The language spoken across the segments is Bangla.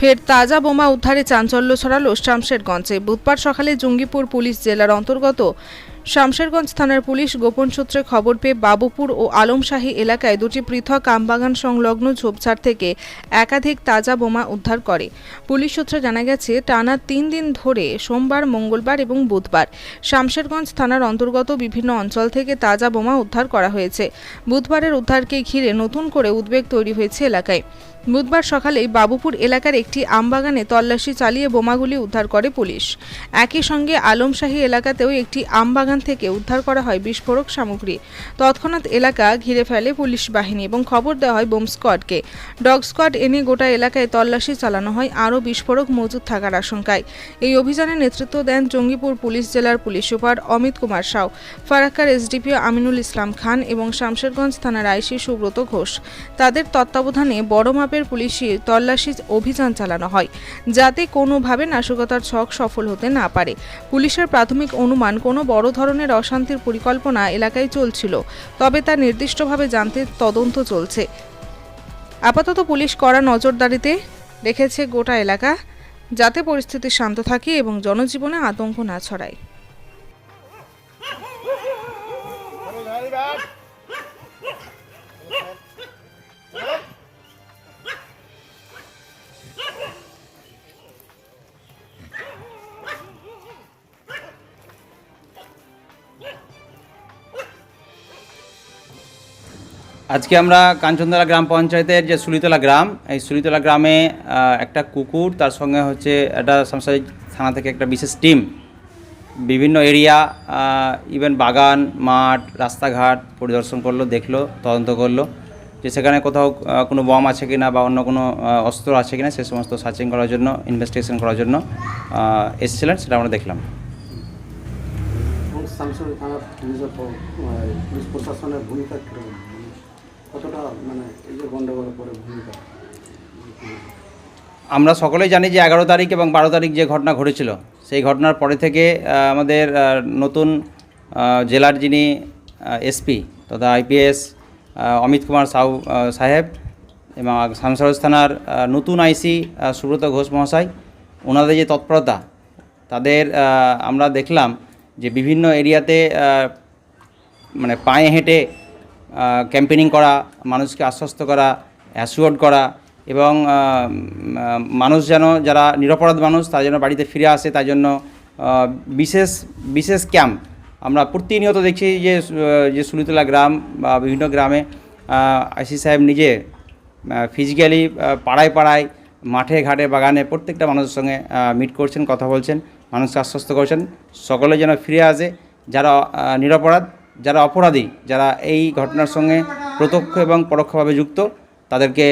ফের তাজা বোমা উদ্ধারে চাঞ্চল্য ছড়ালো শামশেরগঞ্জে। বুধবার সকালে জঙ্গিপুর পুলিশ জেলার অন্তর্গত শামশেরগঞ্জ থানার পুলিশ গোপন সূত্রে খবর পেয়ে বাবুপুর ও আলমশাহী এলাকায় দুটি পৃথক আমবাগান সংলগ্ন ঝোপঝাড় থেকে একাধিক তাজা বোমা উদ্ধার করে। পুলিশ সূত্রে জানা গেছে, টানা তিন দিন ধরে সোমবার, মঙ্গলবার এবং বুধবার শামশেরগঞ্জ থানার অন্তর্গত বিভিন্ন অঞ্চল থেকে তাজা বোমা উদ্ধার করা হয়েছে। বুধবারের উদ্ধারকে ঘিরে নতুন করে উদ্বেগ তৈরি হয়েছে এলাকায়। বুধবার সকালেই বাবুপুর এলাকার একটি আমবাগানে তল্লাশি চালিয়ে বোমাগুলি উদ্ধার করে পুলিশ। একই সঙ্গে আলমশাহী এলাকাতেও একটি আমবাগান থেকে উদ্ধার করা হয় বিস্ফোরক সামগ্রী। তৎক্ষণাৎ এলাকা ঘিরে ফেলে পুলিশ বাহিনী এবং খবর দেওয়া হয় বোম স্কোয়াডকে। ডগ স্কোয়াড এনে গোটা এলাকায় তল্লাশি চালানো হয়, আরও বিস্ফোরক মজুদ থাকার আশঙ্কায়। এই অভিযানে নেতৃত্ব দেন জঙ্গিপুর পুলিশ জেলার পুলিশ সুপার অমিত কুমার সাউ, ফারাক্কার এসডিপিও আমিনুল ইসলাম খান এবং শামশেরগঞ্জ থানার আইসি সুব্রত ঘোষ। তাদের তত্ত্বাবধানে বড় মাপের পুলিশি তল্লাশি অভিযান চালানো হয়, যাতে কোনোভাবে নাশকতার ছক সফল হতে না পারে। পুলিশের প্রাথমিক অনুমান, কোনো বড় ধরনের অশান্তির পরিকল্পনা এলাকায় চলছিল, তবে তা নির্দিষ্টভাবে জানতে তদন্ত চলছে। আপাতত পুলিশ কড়া নজরদারিতে রেখেছে গোটা এলাকা, যাতে পরিস্থিতি শান্ত থাকে এবং জনজীবনে আতঙ্ক না ছড়ায়। আজকে আমরা কাঞ্চনতলা গ্রাম পঞ্চায়েতের যে সুলিতলা গ্রাম, এই সুলিতলা গ্রামে একটা কুকুর, তার সঙ্গে হচ্ছে একটা সংসারী থানা থেকে একটা বিশেষ টিম। বিভিন্ন এরিয়া ইভেন বাগান, মাঠ, রাস্তাঘাট পরিদর্শন করল, দেখল, তদন্ত করল যে সেখানে কোথাও কোনো বম আছে কি না বা অন্য কোনো অস্ত্র আছে কি না সে সমস্ত সার্চিং করার জন্য ইনভেস্টিগেশন করার জন্য এসেছিলেন, সেটা আমরা দেখলাম। থানার পুলিশ প্রশাসনের ভূমিকা কীরকম? কতটা মানে এই যে গণ্ডগোলের পরে ভূমিকা? আমরা সকলেই জানি যে এগারো তারিখ এবং বারো তারিখ যে ঘটনা ঘটেছিল, সেই ঘটনার পরে থেকে আমাদের নতুন জেলার যিনি এসপি তথা আইপিএস অমিত কুমার সাউ সাহেব এবং শামসারজ থানার নতুন আইসি সুব্রত ঘোষ মহাশয়, ওনাদের যে তৎপরতা, তাদের আমরা দেখলাম যে বিভিন্ন এরিয়াতে মানে পায়ে হেঁটে ক্যাম্পেনিং করা, মানুষকে আশ্বস্ত করা অ্যাসিওর্ড করা এবং মানুষ যেন, যারা নিরপরাধ মানুষ, তারা যেন বাড়িতে ফিরে আসে তার জন্য বিশেষ বিশেষ ক্যাম্প আমরা প্রতিনিয়ত দেখছি যে যে সুলিতলা গ্রাম বা বিভিন্ন গ্রামে আইসি সাহেব নিজে ফিজিক্যালি পাড়ায় পাড়ায় মাঠে, ঘাটে, বাগানে প্রত্যেকটা মানুষের সঙ্গে মিট করছেন, কথা বলছেন, মানুষকে আশ্বস্ত করছেন। সকলে যেন ফিরে আসে, যারা নিরপরাধ, যারা অপরাধী, যারা এই ঘটনার সঙ্গে প্রত্যক্ষ এবং পরোক্ষভাবে যুক্ত, তাদেরকে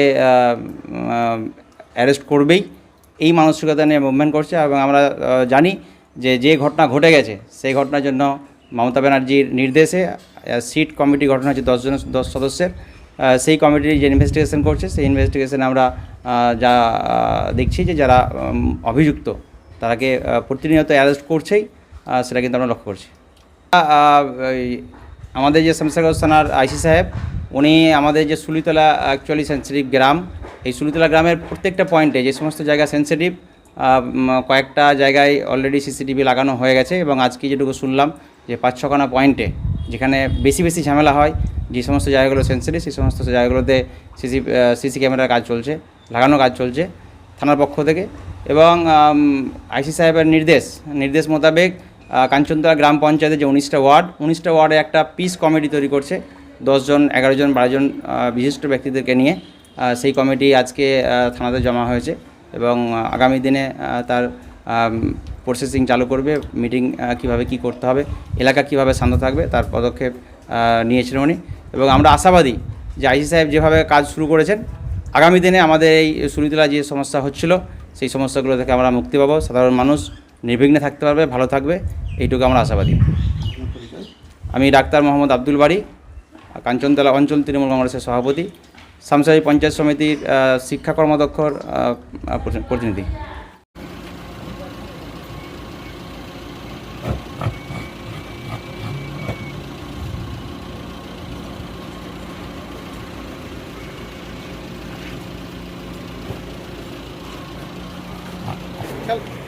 অ্যারেস্ট করবেই। এই মানসিকতা নিয়ে মুভমেন্ট করছে এবং আমরা জানি যে যে ঘটনা ঘটে গেছে, সেই ঘটনার জন্য মমতা ব্যানার্জির নির্দেশে সিট কমিটি গঠন হয়েছে দশজন দশ সদস্যের। সেই কমিটি যে ইনভেস্টিগেশন করছে, সেই ইনভেস্টিগেশনে আমরা যা দেখছি যে যারা অভিযুক্ত, তারাকে প্রতিনিয়ত অ্যারেস্ট করছেই সেটা কিন্তু আমরা লক্ষ্য করছি। আমাদের যে শামসাগঞ্জ থানার আইসি সাহেব, উনি আমাদের যে সুলিতলা অ্যাকচুয়ালি সেন্সিটিভ গ্রাম, এই সুলিতলা গ্রামের প্রত্যেকটা পয়েন্টে যে সমস্ত জায়গা সেন্সিটিভ কয়েকটা জায়গায় অলরেডি সিসিটিভি লাগানো হয়ে গেছে এবং আজকে যেটুকু শুনলাম যে পাঁচ ছখানা পয়েন্টে যেখানে বেশি বেশি ঝামেলা হয়, যে সমস্ত জায়গাগুলো সেন্সিটিভ সেই সমস্ত জায়গাগুলোতে সিসি সিসি ক্যামেরার কাজ চলছে। লাগানো কাজ চলছে থানার পক্ষ থেকে এবং আইসি সাহেবের নির্দেশ নির্দেশ মোতাবেক কাঞ্চনতলা গ্রাম পঞ্চায়েতের যে উনিশটা ওয়ার্ড, উনিশটা ওয়ার্ডে একটা পিস কমিটি তৈরি করছে, দশজন এগারো জন বারো জন বিশিষ্ট ব্যক্তিদেরকে নিয়ে। সেই কমিটি আজকে থানাতে জমা হয়েছে এবং আগামী দিনে তার প্রসেসিং চালু করবে মিটিং কীভাবে কি করতে হবে, এলাকা কীভাবে শান্ত থাকবে, তার পদক্ষেপ নিয়েছিলেন উনি। এবং আমরা আশাবাদী যে আইসি সাহেব যেভাবে কাজ শুরু করেছেন আগামী দিনে আমাদের এই সুরিতলা যে সমস্যা হচ্ছিল, সেই সমস্যাগুলো থেকে আমরা মুক্তি পাবো। সাধারণ মানুষ নির্বিঘ্নে থাকতে পারবে, ভালো থাকবে, এইটুকু আমরা আশাবাদী। আমি ডাক্তার মোহাম্মদ আব্দুল বাড়ি কাঞ্চনতলা অঞ্চল তৃণমূল কংগ্রেসের সভাপতি, সামসাই পঞ্চায়েত সমিতির শিক্ষা কর্মদক্ষর প্রতিনিধি। الكلب.